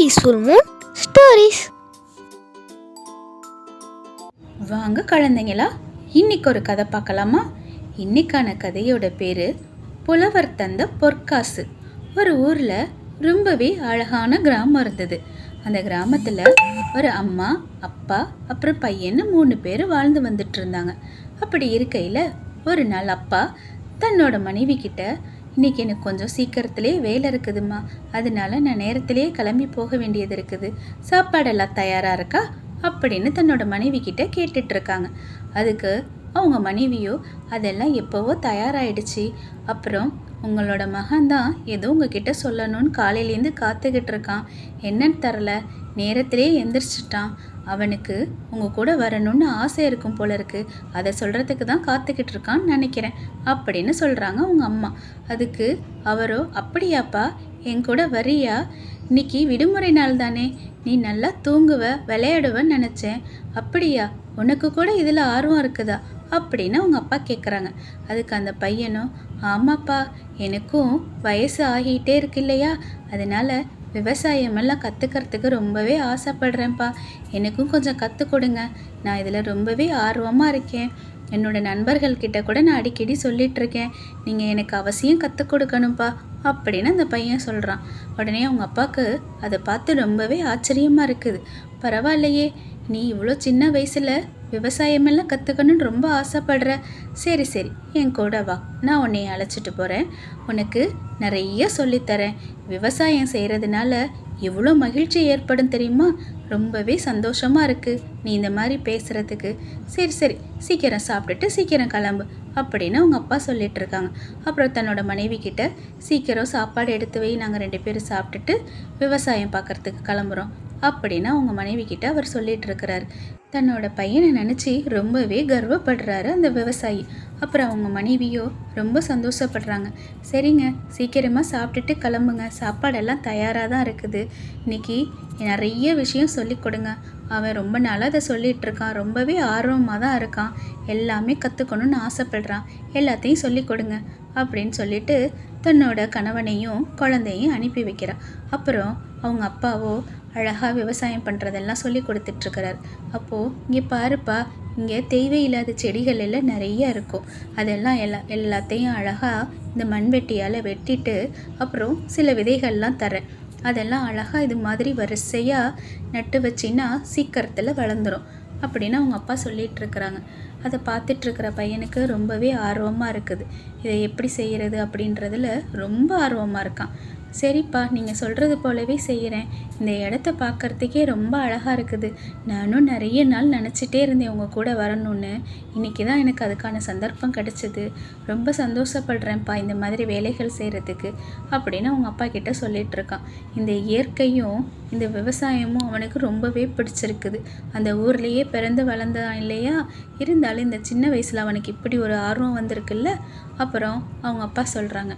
Peaceful Moon stories வாங்க குழந்தைங்களா இன்னைக்கு ஒரு கதை பார்க்கலாமா? இன்னைக்கான கதையோட பேரு புலவர் தந்த பொற்காசு. ஒரு ஊர்ல ரொம்பவே அழகான கிராமம் இருந்தது. அந்த கிராமத்தில் ஒரு அம்மா அப்பா அப்புறம் பையன்னு மூணு பேர் வாழ்ந்து வந்துட்டு இருந்தாங்க. அப்படி இருக்கையில் ஒரு நாள் அப்பா தன்னோட மனைவி கிட்ட இன்னைக்கு எனக்கு கொஞ்சம் சீக்கிரத்திலே வேலை இருக்குதுமா அதனால நான் நேரத்திலேயே கிளம்பி போக வேண்டியது இருக்குது. சாப்பாடெல்லாம் தயாராக இருக்கா? அப்படின்னு தன்னோட மனைவி கிட்ட கேட்டுட்டு இருக்காங்க அதுக்கு அவங்க மனைவியோ அதெல்லாம் எப்போவோ தயாராயிடுச்சு. அப்புறம் உங்களோட மகன் தான் ஏதோ உங்ககிட்ட சொல்லணும்னு காலையிலேருந்து காத்துக்கிட்டு இருக்கான் என்னன்னு தரல நேரத்திலே எந்திரிச்சிட்டான். அவனுக்கு உங்கள் கூட வரணும்னு ஆசை இருக்கும் போல இருக்கு. அதை சொல்கிறதுக்கு தான் காத்துக்கிட்டு இருக்கான்னு நினைக்கிறேன் அப்படின்னு சொல்கிறாங்க உங்கள் அம்மா. அதுக்கு அவரோ அப்படியாப்பா? என் கூட வரியா? இன்னைக்கு விடுமுறை நாள் தானே. நீ நல்லா தூங்குவ விளையாடுவன்னு நினச்சேன். அப்படியா? உனக்கு கூட இதில் ஆர்வம் இருக்குதா? அப்படின்னு அவங்க அப்பா கேட்குறாங்க அதுக்கு அந்த பையனும் ஆமாப்பா எனக்கும் வயசு ஆகிட்டே இருக்கு இல்லையா? அதனால விவசாயமெல்லாம் கற்றுக்கிறதுக்கு ரொம்பவே ஆசைப்படுறேன்ப்பா. எனக்கும் கொஞ்சம் கற்றுக் கொடுங்க நான் இதில் ரொம்பவே ஆர்வமாக இருக்கேன். என்னோட நண்பர்கள்கிட்ட கூட நான் அடிக்கடி சொல்லிட்டு இருக்கேன் நீங்கள் எனக்கு அவசியம் கற்றுக் கொடுக்கணும்ப்பா அப்படின்னு அந்த பையன் சொல்கிறான் உடனே அவங்க அப்பாவுக்கு அதை பார்த்து ரொம்பவே ஆச்சரியமாக இருக்குது. பரவாயில்லையே நீ இவ்வளோ சின்ன வயசில் விவசாயமெல்லாம் கற்றுக்கணும்னு ரொம்ப ஆசைப்படுற. சரி சரி என் கூட வா. நான் உன்னை அழைச்சிட்டு போகிறேன் உனக்கு நிறைய சொல்லித்தரேன். விவசாயம் செய்கிறதுனால எவ்வளோ மகிழ்ச்சி ஏற்படும் தெரியுமா? ரொம்பவே சந்தோஷமாக இருக்குது நீ இந்த மாதிரி பேசுகிறதுக்கு சரி சரி சீக்கிரம் சாப்பிட்டுட்டு சீக்கிரம் கிளம்பு அப்படின்னு அவங்க அப்பா சொல்லிட்டு இருக்காங்க அப்புறம் தன்னோட மனைவி கிட்ட சீக்கிரம் சாப்பாடு எடுத்து வை நாங்கள் ரெண்டு பேரும் சாப்பிட்டுட்டு விவசாயம் பார்க்கறதுக்கு கிளம்புறோம் அப்படின்னு அவங்க மனைவி கிட்ட அவர் சொல்லிட்டு இருக்கிறார் தன்னோட பையனை நினச்சி ரொம்பவே கர்வப்படுறாரு அந்த விவசாயி. அப்புறம் அவங்க மனைவியோ ரொம்ப சந்தோஷப்படுறாங்க. சரிங்க சீக்கிரமாக சாப்பிட்டுட்டு கிளம்புங்க. சாப்பாடெல்லாம் தயாராக தான் இருக்குது. இன்னைக்கு நிறைய விஷயம் சொல்லி கொடுங்க. அவன் ரொம்ப நாளாக அதை சொல்லிகிட்டு இருக்கான். ரொம்பவே ஆர்வமாக தான் இருக்கான். எல்லாமே கற்றுக்கணும்னு ஆசைப்படுறான். எல்லாத்தையும் சொல்லி கொடுங்க அப்படின்னு சொல்லிட்டு தன்னோட கணவனையும் குழந்தையும் அனுப்பி வைக்கிறான். அப்புறம் அவங்க அப்பாவோ அழகாக விவசாயம் பண்ணுறதெல்லாம் சொல்லி கொடுத்துட்ருக்கிறார். அப்போது இங்கே பாருப்பா இங்கே தேவையில்லாத செடிகள் எல்லாம் நிறைய இருக்கும். அதெல்லாம் எல்லா எல்லாத்தையும் அழகாக இந்த மண்வெட்டியால் வெட்டிட்டு அப்புறம் சில விதைகள்லாம் தரேன் அதெல்லாம் அழகாக இது மாதிரி வரிசையாக நட்டு வச்சின்னா சீக்கிரத்தில் வளர்ந்துரும் அப்படின்னு அவங்க அப்பா சொல்லிகிட்ருக்குறாங்க இருக்கிறாங்க அதை பார்த்துட்ருக்கிற பையனுக்கு ரொம்பவே ஆர்வமாக இருக்குது. இதை எப்படி செய்கிறது அப்படின்றதுல ரொம்ப ஆர்வமாக இருக்கான். சரிப்பா நீங்கள் சொல்கிறது போலவே செய்கிறேன் இந்த இடத்த பார்க்கறதுக்கே ரொம்ப அழகாக இருக்குது. நானும் நிறைய நாள் நினச்சிட்டே இருந்தேன் உங்கள் கூட வரணும்னு. இன்றைக்கி தான் எனக்கு அதுக்கான சந்தர்ப்பம் கிடச்சிது. ரொம்ப சந்தோஷப்படுறேன்ப்பா இந்த மாதிரி வேலைகள் செய்கிறதுக்கு அப்படின்னு அவங்க அப்பா கிட்ட சொல்லிகிட்ருக்கான் இந்த இயற்கையும் இந்த விவசாயமும் அவனுக்கு ரொம்பவே பிடிச்சிருக்குது. அந்த ஊர்லேயே பிறந்து வளர்ந்தான் இல்லையா? இருந்தாலும் இந்த சின்ன வயசில் அவனுக்கு இப்படி ஒரு ஆர்வம் வந்திருக்குல்ல? அப்புறம் அவங்க அப்பா சொல்கிறாங்க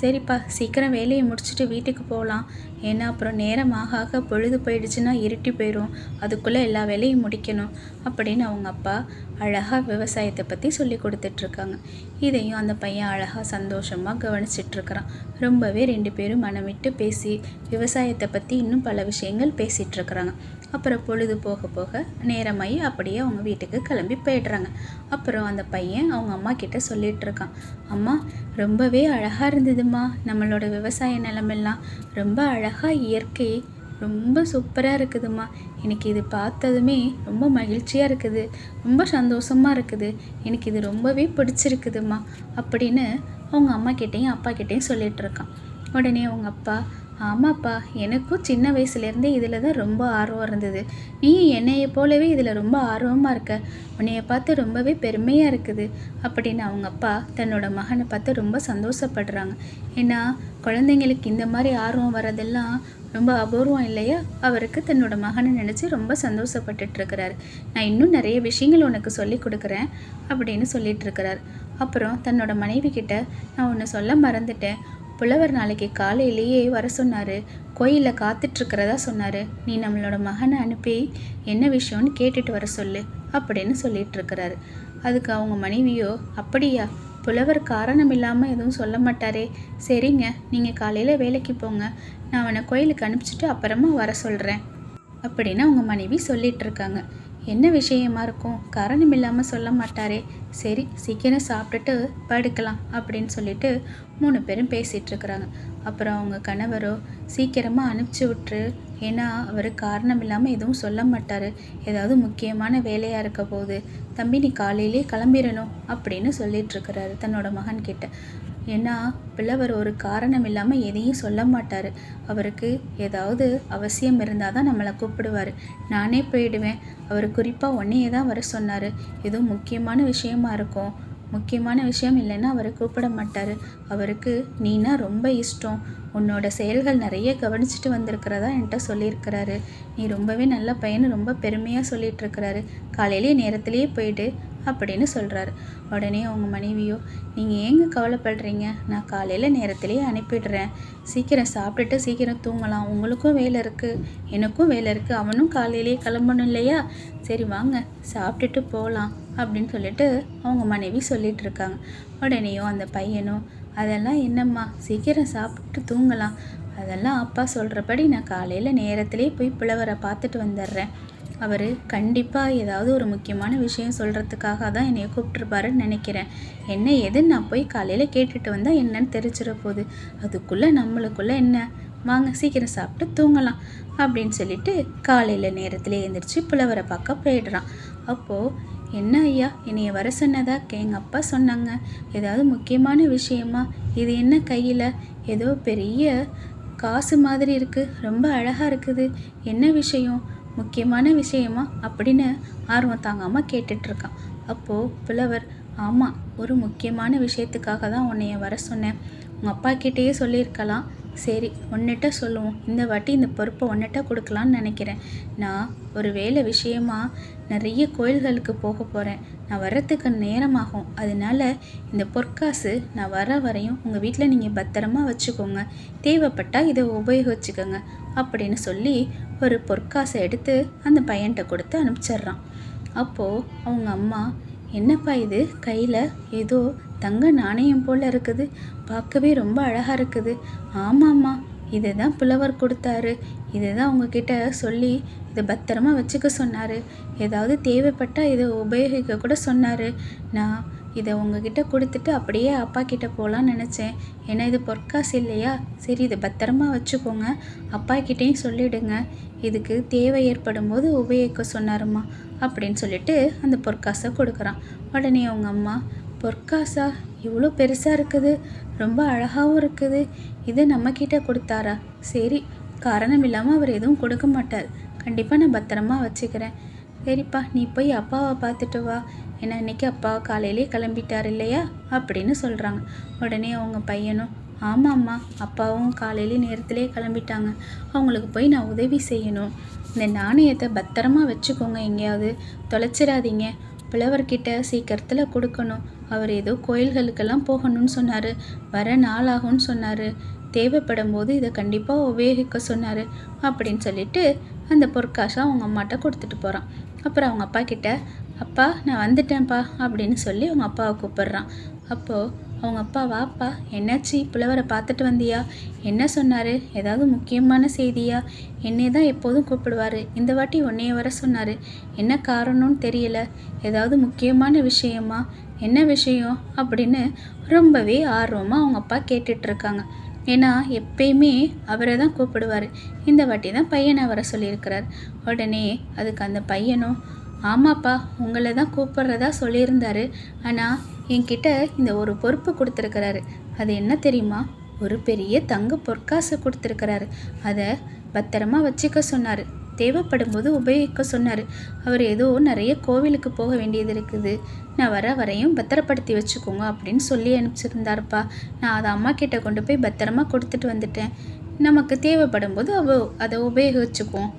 சரிப்பா சீக்கிரம் வேலையை முடிச்சுட்டு வீட்டுக்கு போகலாம் ஏன்னா அப்புறம் நேரம் ஆக ஆக பொழுது போயிடுச்சுன்னா இருட்டி போயிடும் அதுக்குள்ளே எல்லா வேலையும் முடிக்கணும் அப்படின்னு அவங்க அப்பா அழகாக விவசாயத்தை பற்றி சொல்லி கொடுத்துட்ருக்காங்க. இதையும் அந்த பையன் அழகாக சந்தோஷமாக கவனிச்சிட்ருக்கிறான். ரொம்பவே ரெண்டு பேரும் மனமிட்டு பேசி விவசாயத்தை பற்றி இன்னும் பல விஷயங்கள் பேசிகிட்ருக்குறாங்க அப்புறம் பொழுது போக போக நேரமாகி அப்படியே அவங்க வீட்டுக்கு கிளம்பி போயிடுறாங்க. அப்புறம் அந்த பையன் அவங்க அம்மா கிட்ட சொல்லிட்டு இருக்கான் அம்மா ரொம்பவே அழகாக இருந்ததும்மா. நம்மளோட விவசாய நிலமெல்லாம் ரொம்ப அழகாக இயற்கை. ரொம்ப சூப்பராக இருக்குதும்மா. எனக்கு இது பார்த்ததுமே ரொம்ப மகிழ்ச்சியாக இருக்குது. ரொம்ப சந்தோஷமாக இருக்குது. எனக்கு இது ரொம்பவே பிடிச்சிருக்குதும்மா. அப்படின்னு அவங்க அம்மா கிட்டேயும் அப்பா கிட்டேயும் சொல்லிட்டு இருக்கான் உடனே அவங்க அப்பா ஆமாப்பா எனக்கும் சின்ன வயசுலேருந்தே இதில் தான் ரொம்ப ஆர்வம் இருந்தது. நீ என்னையை போலவே இதில் ரொம்ப ஆர்வமாக இருக்க. உன்னைய பார்த்து ரொம்பவே பெருமையாக இருக்குது. அப்படின்னு அவங்க அப்பா தன்னோட மகனை பார்த்து ரொம்ப சந்தோஷப்படுறாங்க. ஏன்னா குழந்தைங்களுக்கு இந்த மாதிரி ஆர்வம் வரதெல்லாம் ரொம்ப அபூர்வம் இல்லையா? அவருக்கு தன்னோட மகனை நினச்சி ரொம்ப சந்தோஷப்பட்டுட்டுருக்கறாரு நான் இன்னும் நிறைய விஷயங்கள் உனக்கு சொல்லி கொடுக்குறேன் அப்படின்னு சொல்லிகிட்ருக்கிறார் அப்புறம் தன்னோட மனைவி கிட்ட நான் ஒன்று சொல்ல மறந்துட்டேன். புலவர் நாளைக்கு காலையிலேயே வர சொன்னார். கோயிலில் காத்துட்ருக்கிறதா சொன்னார். நீ நம்மளோட மகனை அனுப்பி என்ன விஷயம்னு கேட்டுட்டு வர சொல்லு அப்படின்னு சொல்லிட்டு இருக்கிறாரு அதுக்கு அவங்க மனைவியோ அப்படியா? புலவர் காரணம் இல்லாமல் எதுவும் சொல்ல மாட்டாரே. சரிங்க நீங்கள் காலையில் வேலைக்கு போங்க. நான் அவனை கோயிலுக்கு அனுப்பிச்சிட்டு அப்புறமா வர சொல்கிறேன் அப்படின்னு அவங்க மனைவி சொல்லிகிட்ருக்காங்க என்ன விஷயமா இருக்கும்? காரணம் இல்லாமல் சொல்ல மாட்டாரே. சரி சீக்கிரம் சாப்பிட்டுட்டு படுக்கலாம் அப்படின்னு சொல்லிட்டு மூணு பேரும் பேசிகிட்டு இருக்கிறாங்க. அப்புறம் அவங்க கணவரோ சீக்கிரமாக அனுப்பிச்சி விட்டுரு. ஏன்னா அவர் காரணம் இல்லாமல் எதுவும் சொல்ல மாட்டார். ஏதாவது முக்கியமான வேலையாக இருக்க போகுது. தம்பி நீ காலையிலே கிளம்பிடணும் அப்படின்னு சொல்லிட்டு இருக்கிறாரு தன்னோட மகன்கிட்ட. ஏன்னா பிள்ளவர் ஒரு காரணம் இல்லாமல் எதையும் சொல்ல மாட்டார். அவருக்கு ஏதாவது அவசியம் இருந்தால் தான் நம்மளை கூப்பிடுவார். நானே போயிடுவேன். அவர் குறிப்பாக உன்னையே தான் வர சொன்னார். எதுவும் முக்கியமான விஷயமா இருக்கும். முக்கியமான விஷயம் இல்லைன்னா அவரை கூப்பிட மாட்டார். அவருக்கு நீனா ரொம்ப இஷ்டம். உன்னோட செயல்கள் நிறைய கவனிச்சுட்டு வந்திருக்கிறதா என்கிட்ட சொல்லியிருக்கிறாரு. நீ ரொம்பவே நல்ல பையனு ரொம்ப பெருமையாக சொல்லிகிட்ருக்கிறாரு காலையிலேயே நேரத்திலேயே போயிடு. அப்படின்னு சொல்கிறாரு உடனே அவங்க மனைவியோ நீங்கள் ஏங்க கவலைப்படுறீங்க? நான் காலையில் நேரத்திலேயே அனுப்பிடுறேன். சீக்கிரம் சாப்பிட்டுட்டு சீக்கிரம் தூங்கலாம். உங்களுக்கும் வேலை இருக்குது எனக்கும் வேலை இருக்குது அவனும் காலையிலேயே கிளம்பணும் இல்லையா? சரி வாங்க சாப்பிட்டுட்டு போகலாம் அப்படின்னு சொல்லிட்டு அவங்க மனைவி சொல்லிகிட்ருக்காங்க இருக்காங்க. அந்த பையனும் அதெல்லாம் என்னம்மா? சீக்கிரம் சாப்பிட்டு தூங்கலாம். அதெல்லாம் அப்பா சொல்கிறபடி நான் காலையில் நேரத்திலே போய் பிளவரை பார்த்துட்டு வந்துடுறேன். அவர் கண்டிப்பாக ஏதாவது ஒரு முக்கியமான விஷயம் சொல்கிறதுக்காக தான் என்னை கூப்பிட்ருப்பாருன்னு நினைக்கிறேன். என்ன எதுன்னு நான் போய் காலையில் கேட்டுட்டு வந்தால் என்னன்னு தெரிஞ்சிட போகுது அதுக்குள்ளே நம்மளுக்குள்ளே என்ன? வாங்க சீக்கிரம் சாப்பிட்டு தூங்கலாம் அப்படின்னு சொல்லிட்டு காலையில் நேரத்தில் எழுந்திரிச்சு புலவரை பார்க்க போயிடுறான். அப்போது என்ன ஐயா என்னைய வர சொன்னதா? எங்கள் அப்பா சொன்னாங்க. ஏதாவது முக்கியமான விஷயமா? இது என்ன கையில்? ஏதோ பெரிய காசு மாதிரி இருக்குது ரொம்ப அழகாக இருக்குது. என்ன விஷயம்? முக்கியமான விஷயமா அப்படின்னு ஆர்வம் தாங்காமல் கேட்டுட்ருக்கான். அப்போது புலவர் ஆமாம் ஒரு முக்கியமான விஷயத்துக்காக தான் உன்னைய வர சொன்னேன். உங்கள் அப்பா கிட்டேயே சொல்லியிருக்கலாம். சரி ஒன்னிட்ட சொல்லுவோம். இந்த வாட்டி இந்த பொறுப்பை ஒன்னிட்ட கொடுக்கலான்னு நினைக்கிறேன். நான் ஒரு வேலை விஷயமா நிறைய கோயில்களுக்கு போக போகிறேன் நான் வர்றதுக்கு நேரமாகும். அதனால இந்த பொற்காசு நான் வர வரையும் உங்கள் வீட்டில் நீங்கள் பத்திரமா வச்சுக்கோங்க. தேவைப்பட்டால் இதை உபயோகிச்சுக்கோங்க. அப்படின்னு சொல்லி ஒரு பொற்காசை எடுத்து அந்த பையன்கிட்ட கொடுத்து அனுப்பிச்சிட்றான். அப்போது அவங்க அம்மா என்னப்பா இது? கையில் ஏதோ தங்க நாணயம் போல் இருக்குது. பார்க்கவே ரொம்ப அழகாக இருக்குது. ஆமாம்மா இதை தான் புலவர் கொடுத்தாரு. இதை தான் உங்ககிட்ட சொல்லி இதை பத்திரமா வச்சுக்க சொன்னார். ஏதாவது தேவைப்பட்டால் இதை உபயோகிக்க கூட சொன்னார். நான் இதை உங்ககிட்ட கொடுத்துட்டு அப்படியே அப்பா கிட்ட போகலான்னு நினச்சேன். ஏன்னா இது பொற்காசு இல்லையா? சரி இதை பத்திரமா வச்சுக்கோங்க. அப்பா கிட்டேயும் சொல்லிடுங்க. இதுக்கு தேவை ஏற்படும் போது உபயோகிக்க சொன்னாருமா அப்படின்னு சொல்லிட்டு அந்த பொற்காசை கொடுக்குறான். உடனே அவங்க அம்மா பொற்காசா? இவ்வளோ பெருசாக இருக்குது. ரொம்ப அழகாகவும் இருக்குது. இது நம்மக்கிட்ட கொடுத்தாரா? சரி காரணம் இல்லாமல் அவர் எதுவும் கொடுக்க மாட்டார். கண்டிப்பாக நான் பத்திரமா வச்சுக்கிறேன். சரிப்பா நீ போய் அப்பாவை பார்த்துட்டு வா. ஏன்னா இன்னைக்கு அப்பா காலையிலே கிளம்பிட்டார் இல்லையா? அப்படின்னு சொல்கிறாங்க உடனே அவங்க பையனும் ஆமாம்மா அப்பாவும் காலையிலே நேரத்திலே கிளம்பிட்டாங்க. அவங்களுக்கு போய் நான் உதவி செய்யணும். இந்த நாணயத்தை பத்திரமா வச்சுக்கோங்க எங்கேயாவது. தொலைச்சிடாதீங்க. புலவர்கிட்ட சீக்கிரத்தில் கொடுக்கணும். அவர் ஏதோ கோயில்களுக்கெல்லாம் போகணும்னு சொன்னார். வர நாளாகும்னு சொன்னார். தேவைப்படும் போது இதை கண்டிப்பாக உபயோகிக்க சொன்னார். அப்படின்னு சொல்லிட்டு அந்த பொற்காசை அவங்க அம்மாட்ட கொடுத்துட்டு போகிறான் அப்புறம் அவங்க அப்பா கிட்ட அப்பா நான் வந்துட்டேன்ப்பா அப்படின்னு சொல்லி அவங்க அப்பாவை கூப்பிடுறான். அப்போது அவங்க அப்பா வாப்பா என்னாச்சு? புலவரை பார்த்துட்டு வந்தியா? என்ன சொன்னார்? ஏதாவது முக்கியமான செய்தியா? என்னை தான் எப்போதும் கூப்பிடுவார். இந்த வாட்டி உன்னைய வர சொன்னார். என்ன காரணம்னு தெரியல. ஏதாவது முக்கியமான விஷயமா? என்ன விஷயம்? அப்படின்னு ரொம்பவே ஆர்வமாக அவங்க அப்பா கேட்டுட்ருக்காங்க. ஏன்னா எப்பயுமே அவரை தான் கூப்பிடுவார். இந்த வாட்டி தான் பையனை வர சொல்லியிருக்கிறார். உடனே அதுக்கு அந்த பையனும் ஆமாப்பா உங்களை தான் கூப்பிட்றதா சொல்லியிருந்தாரு. ஆனால் என்கிட்ட இந்த ஒரு பொறுப்பு கொடுத்துருக்கிறாரு. அது என்ன தெரியுமா? ஒரு பெரிய தங்க பொற்காசு கொடுத்துருக்கிறாரு. அதை பத்திரமா வச்சுக்க சொன்னார். தேவைப்படும் போது உபயோகிக்க சொன்னார். அவர் ஏதோ நிறைய கோவிலுக்கு போக வேண்டியது இருக்குது. நான் வர வரையும் பத்திரப்படுத்தி வச்சுக்கோங்க அப்படின்னு சொல்லி அனுப்பிச்சிருந்தாருப்பா. நான் அதை அம்மா கிட்ட கொண்டு போய் பத்திரமா கொடுத்துட்டு வந்துட்டேன். நமக்கு தேவைப்படும் போது அவ அதை உபயோகிச்சுக்குவோம்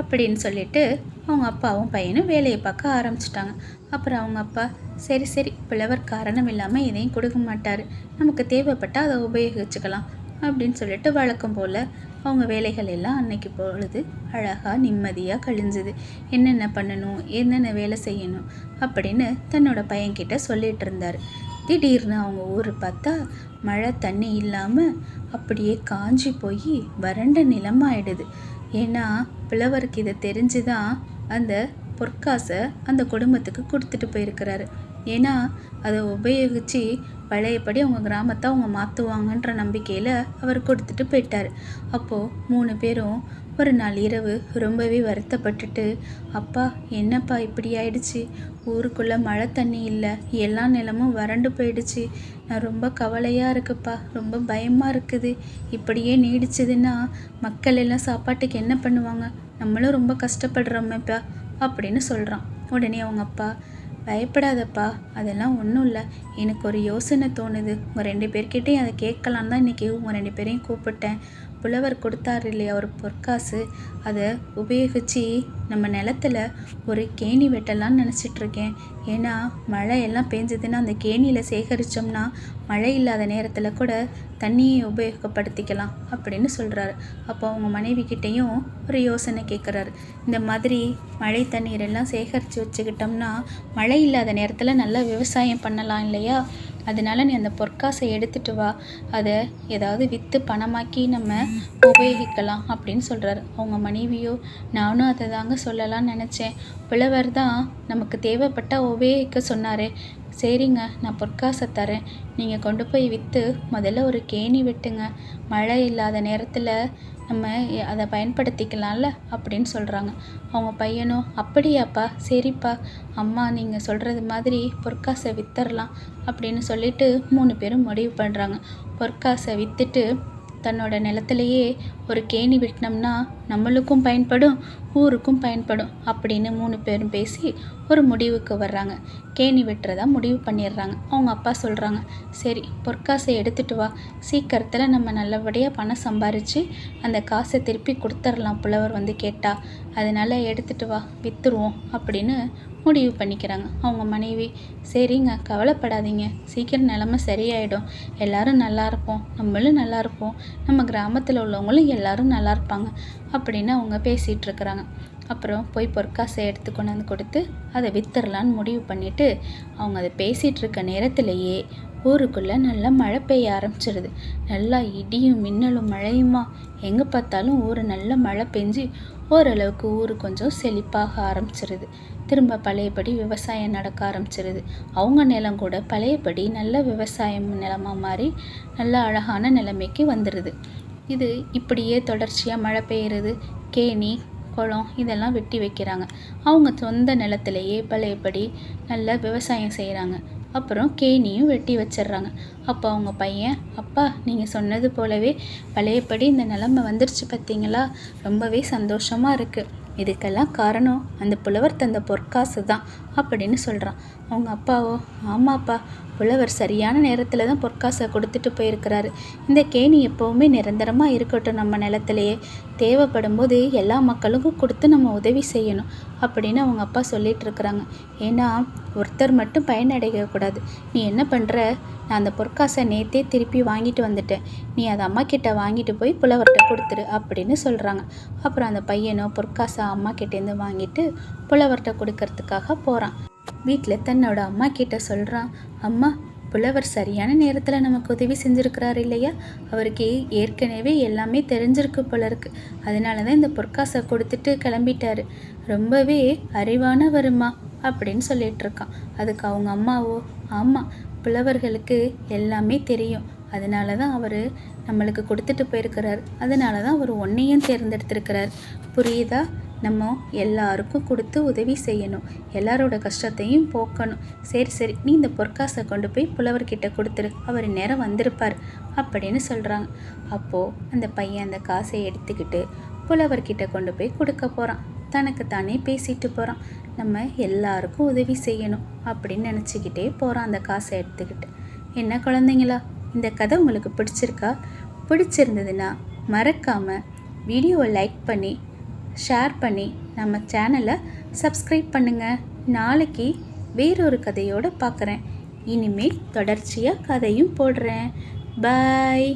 அப்படின்னு சொல்லிட்டு அவங்க அப்பாவும் பையனும் வேலையை பார்க்க ஆரம்பிச்சிட்டாங்க. அப்புறம் அவங்க அப்பா சரி சரி பிளவர் காரணம் இல்லாமல் எதையும் கொடுக்க மாட்டார். நமக்கு தேவைப்பட்டால் அதை உபயோகிச்சுக்கலாம் அப்படின்னு சொல்லிட்டு வழக்கம் போல் அவங்க வேலைகள் எல்லாம் அன்னைக்கு பொழுது அழகாக நிம்மதியாக கழிஞ்சுது. என்னென்ன பண்ணணும்? என்னென்ன வேலை செய்யணும்? அப்படின்னு தன்னோட பையன்கிட்ட சொல்லிட்டு இருந்தார். திடீர்னு அவங்க ஊர் பார்த்தா மழை தண்ணி இல்லாமல் அப்படியே காஞ்சி போய் வறண்ட நிலமாயிடுது. ஏன்னா பிளவருக்கு இதை தெரிஞ்சு தான் அந்த பொற்காசை அந்த குடும்பத்துக்கு கொடுத்துட்டு போயிருக்கிறாரு. ஏன்னா அதை உபயோகித்து பழையபடி அவங்க கிராமத்தை அவங்க மாற்றுவாங்கன்ற நம்பிக்கையில் அவர் கொடுத்துட்டு போயிட்டார். அப்போது மூணு பேரும் ஒரு நாள் இரவு ரொம்பவே வருத்தப்பட்டுட்டு அப்பா என்னப்பா இப்படி ஆயிடுச்சு? ஊருக்குள்ளே மழை தண்ணி இல்லை. எல்லா நிலமும் வறண்டு போயிடுச்சு. நான் ரொம்ப கவலையாக இருக்குப்பா. ரொம்ப பயமாக இருக்குது. இப்படியே நீடிச்சதுன்னா மக்கள் எல்லாம் சாப்பாட்டுக்கு என்ன பண்ணுவாங்க? நம்மளும் ரொம்ப கஷ்டப்படுறோமேப்பா அப்படின்னு சொல்கிறான் உடனே அவங்க அப்பா பயப்படாதப்பா அதெல்லாம் ஒன்றும் இல்லை. எனக்கு ஒரு யோசனை தோணுது. உங்கள் ரெண்டு பேர்கிட்டையும் அதை கேட்கலான்னு தான் இன்றைக்கி உங்கள் ரெண்டு பேரையும் கூப்பிட்டேன். புலவர் கொடுத்தாரு இல்லையா ஒரு பொற்காசு? அதை உபயோகித்து நம்ம நிலத்துல ஒரு கேணி வெட்டலாம்னு நினச்சிட்ருக்கேன் ஏன்னா மழை எல்லாம் அந்த கேணியில் சேகரித்தோம்னா மழை இல்லாத நேரத்தில் கூட தண்ணியை உபயோகப்படுத்திக்கலாம் அப்படின்னு சொல்கிறாரு அப்போ அவங்க மனைவி கிட்டேயும் ஒரு யோசனை கேட்குறாரு இந்த மாதிரி மழை தண்ணீர் எல்லாம் சேகரித்து வச்சுக்கிட்டோம்னா மழை இல்லாத நேரத்தில் நல்லா விவசாயம் பண்ணலாம் இல்லையா? அதனால நீ அந்த பொற்காசை எடுத்துட்டு வா. அதை ஏதாவது விற்று பணமாக்கி நம்ம உபயோகிக்கலாம் அப்படின்னு சொல்கிறாரு அவங்க மனைவியோ நானும் அதை தாங்க சொல்லலாம்னு நினச்சேன். புலவர் தான் நமக்கு தேவைப்பட்ட உபயோகிக்க சொன்னார். சரிங்க நான் பொற்காசை தரேன். நீங்கள் கொண்டு போய் விற்று முதல்ல ஒரு கேணி வெட்டுங்க. மழை இல்லாத நேரத்தில் நம்ம அதை பயன்படுத்திக்கலாம்ல? அப்படின்னு சொல்கிறாங்க அவங்க பையனும் அப்படியாப்பா சரிப்பா. அம்மா நீங்கள் சொல்கிறது மாதிரி பொற்காசை வித்தரலாம் அப்படின்னு சொல்லிட்டு மூணு பேரும் முடிவு பண்ணுறாங்க பொற்காசை விற்றுட்டு தன்னோட நிலத்திலேயே ஒரு கேணி வெட்டினோம்னா நம்மளுக்கும் பயன்படும். ஊருக்கும் பயன்படும் அப்படின்னு மூணு பேரும் பேசி ஒரு முடிவுக்கு வர்றாங்க. கேணி வெட்டுறதா முடிவு பண்ணிடுறாங்க. அவங்க அப்பா சொல்கிறாங்க சரி பொற்காசை எடுத்துட்டு வா. சீக்கிரத்தில் நம்ம நல்லபடியாக பணம் சம்பாரித்து அந்த காசை திருப்பி கொடுத்துர்லாம் புலவர் வந்து கேட்டா. அதனால எடுத்துட்டு வா விற்றுருவோம் அப்படின்னு முடிவு பண்ணிக்கிறாங்க. அவங்க மனைவி சரிங்க கவலைப்படாதீங்க. சீக்கிரம் நிலமை சரியாயிடும். எல்லாரும் நல்லா இருப்போம். நம்மளும் நல்லா இருப்போம். நம்ம கிராமத்தில் உள்ளவங்களும் எல்லாரும் நல்லா இருப்பாங்க. அப்படின்னு அவங்க பேசிகிட்டு இருக்கிறாங்க அப்புறம் போய் பொற்காசை எடுத்து கொண்டு வந்து கொடுத்து அதை வித்துடலான்னு முடிவு பண்ணிட்டு அவங்க அதை பேசிகிட்டு இருக்க நேரத்திலேயே ஊருக்குள்ளே நல்லா மழை பெய்ய ஆரம்பிச்சிருது. நல்லா இடியும் மின்னலும் மழையுமா? எங்கே பார்த்தாலும் ஊர் நல்ல மழை பெஞ்சு ஓரளவுக்கு ஊர் கொஞ்சம் செழிப்பாக ஆரம்பிச்சிருது. திரும்ப பழையபடி விவசாயம் நடக்க ஆரம்பிச்சிருது. அவங்க நிலம் கூட பழையபடி நல்ல விவசாயம் நிலமாக மாறி நல்ல அழகான நிலைமைக்கு வந்துடுது இது இப்படியே தொடர்ச்சியாக மழை பெய்யுறது கேணி குளம் இதெல்லாம் வெட்டி வைக்கிறாங்க. அவங்க சொந்த நிலத்திலேயே பழையபடி நல்லா விவசாயம் செய்கிறாங்க அப்புறம் கேணியும் வெட்டி வச்சிடுறாங்க. அப்போ அவங்க பையன் அப்பா நீங்கள் சொன்னது போலவே பழையபடி இந்த நிலமை வந்துருச்சு பார்த்தீங்களா? ரொம்பவே சந்தோஷமாக இருக்குது இதுக்கெல்லாம் காரணம் அந்த புலவர் தந்த பொற்காசு தான். அப்படின்னு சொல்கிறான் அவங்க அப்பாவோ ஆமாப்பா புலவர் சரியான நேரத்தில் தான் பொற்காசை கொடுத்துட்டு போயிருக்கிறாரு. இந்த கேணி எப்போவுமே நிரந்தரமாக இருக்கட்டும் நம்ம நிலத்திலேயே. தேவைப்படும் போது எல்லா மக்களுக்கும் கொடுத்து நம்ம உதவி செய்யணும் அப்படின்னு அவங்க அப்பா சொல்லிட்டு இருக்கிறாங்க. ஏன்னா ஒருத்தர் மட்டும் பயனடையக்கூடாது நீ என்ன பண்ணுற நான் அந்த பொற்காசை நேத்தே திருப்பி வாங்கிட்டு வந்துட்டேன். நீ அதை அம்மா கிட்ட வாங்கிட்டு போய் புலவர்கிட்ட கொடுத்துரு அப்படின்னு சொல்கிறாங்க அப்புறம் அந்த பையனோ பொற்காசை அம்மா கிட்டேருந்து வாங்கிட்டு புலவர்கிட்ட கொடுக்கறதுக்காக போகிறான் வீட்டில் தன்னோட அம்மா கிட்ட சொல்கிறான் அம்மா புலவர் சரியான நேரத்தில் நமக்கு உதவி செஞ்சுருக்கிறார் இல்லையா? அவருக்கு ஏற்கனவே எல்லாமே தெரிஞ்சிருக்கு போல இருக்கு அதனால தான் இந்த பொற்காசை கொடுத்துட்டு கிளம்பிட்டாரு. ரொம்பவே அறிவானவருமா? அப்படின்னு சொல்லிட்டு இருக்கான். அதுக்கு அவங்க அம்மாவோ ஆமாம் புலவர்களுக்கு எல்லாமே தெரியும். அதனால தான் அவர் நம்மளுக்கு கொடுத்துட்டு போயிருக்கிறார். அதனால தான் அவர் ஒன்றையும் தேர்ந்தெடுத்திருக்கிறார். புரியுதா? நம்ம எல்லாருக்கும் கொடுத்து உதவி செய்யணும். எல்லாரோட கஷ்டத்தையும் போக்கணும். சரி சரி நீ இந்த பொற்காசை கொண்டு போய் புலவர்கிட்ட கொடுத்துரு. அவர் நேரம் வந்திருப்பார் அப்படின்னு சொல்கிறாங்க அப்போது அந்த பையன் அந்த காசை எடுத்துக்கிட்டு புலவர்கிட்ட கொண்டு போய் கொடுக்க போகிறான் தனக்கு தானே பேசிட்டு போகிறான் நம்ம எல்லாருக்கும் உதவி செய்யணும் அப்படின்னு நினச்சிக்கிட்டே போகிறான் அந்த காசை எடுத்துக்கிட்டு. என்ன குழந்தைங்களா இந்த கதை உங்களுக்கு பிடிச்சிருக்கா? பிடிச்சிருந்ததுன்னா மறக்காமல் வீடியோவை லைக் பண்ணி ஷேர் பண்ணி நம்ம சேனலை சப்ஸ்கிரைப் பண்ணுங்கள் நாளைக்கு வேறொரு கதையோடு பார்க்குறேன் இனிமேல் தொடர்ச்சியாக கதையும் போடுறேன். பாய்